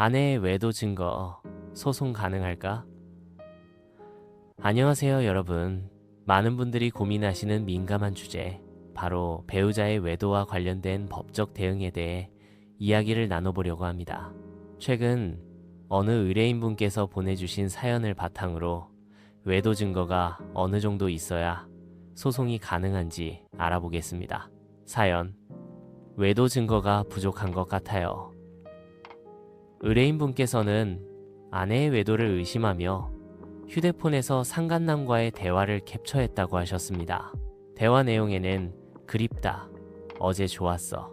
아내의 외도 증거 소송 가능할까? 안녕하세요, 여러분. 많은 분들이 고민하시는 민감한 주제, 바로 배우자의 외도와 관련된 법적 대응에 대해 이야기를 나눠보려고 합니다. 최근 어느 의뢰인분께서 보내주신 사연을 바탕으로 외도 증거가 어느 정도 있어야 소송이 가능한지 알아보겠습니다. 사연. 외도 증거가 부족한 것 같아요. 의뢰인분께서는 아내의 외도를 의심하며 휴대폰에서 상간남과의 대화를 캡처했다고 하셨습니다. 대화 내용에는 그립다, 어제 좋았어.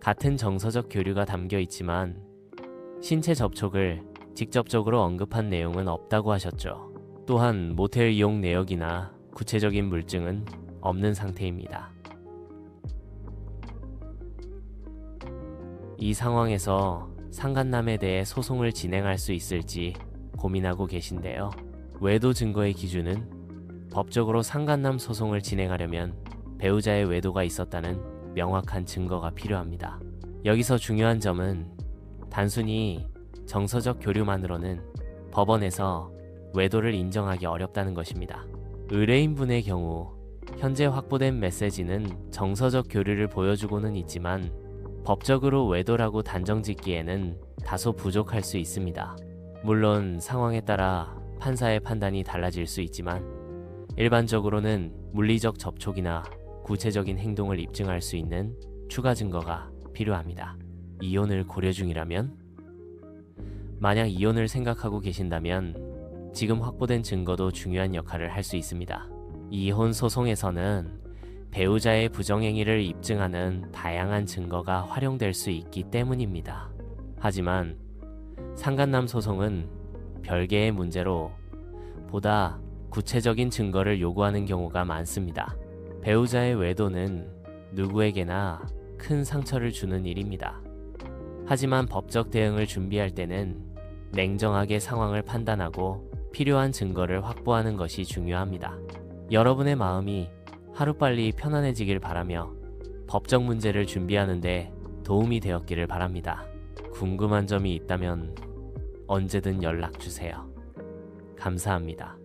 같은 정서적 교류가 담겨 있지만 신체 접촉을 직접적으로 언급한 내용은 없다고 하셨죠. 또한 모텔 이용 내역이나 구체적인 물증은 없는 상태입니다. 이 상황에서 상간남에 대해 소송을 진행할 수 있을지 고민하고 계신데요. 외도 증거의 기준은 법적으로 상간남 소송을 진행하려면 배우자의 외도가 있었다는 명확한 증거가 필요합니다. 여기서 중요한 점은 단순히 정서적 교류만으로는 법원에서 외도를 인정하기 어렵다는 것입니다. 의뢰인분의 경우 현재 확보된 메시지는 정서적 교류를 보여주고는 있지만 법적으로 외도라고 단정 짓기에는 다소 부족할 수 있습니다. 물론 상황에 따라 판사의 판단이 달라질 수 있지만 일반적으로는 물리적 접촉이나 구체적인 행동을 입증할 수 있는 추가 증거가 필요합니다. 이혼을 고려 중이라면? 만약 이혼을 생각하고 계신다면 지금 확보된 증거도 중요한 역할을 할 수 있습니다. 이혼 소송에서는 배우자의 부정행위를 입증하는 다양한 증거가 활용될 수 있기 때문입니다. 하지만 상간남 소송은 별개의 문제로 보다 구체적인 증거를 요구하는 경우가 많습니다. 배우자의 외도는 누구에게나 큰 상처를 주는 일입니다. 하지만 법적 대응을 준비할 때는 냉정하게 상황을 판단하고 필요한 증거를 확보하는 것이 중요합니다. 여러분의 마음이 하루빨리 편안해지길 바라며 법적 문제를 준비하는데 도움이 되었기를 바랍니다. 궁금한 점이 있다면 언제든 연락 주세요. 감사합니다.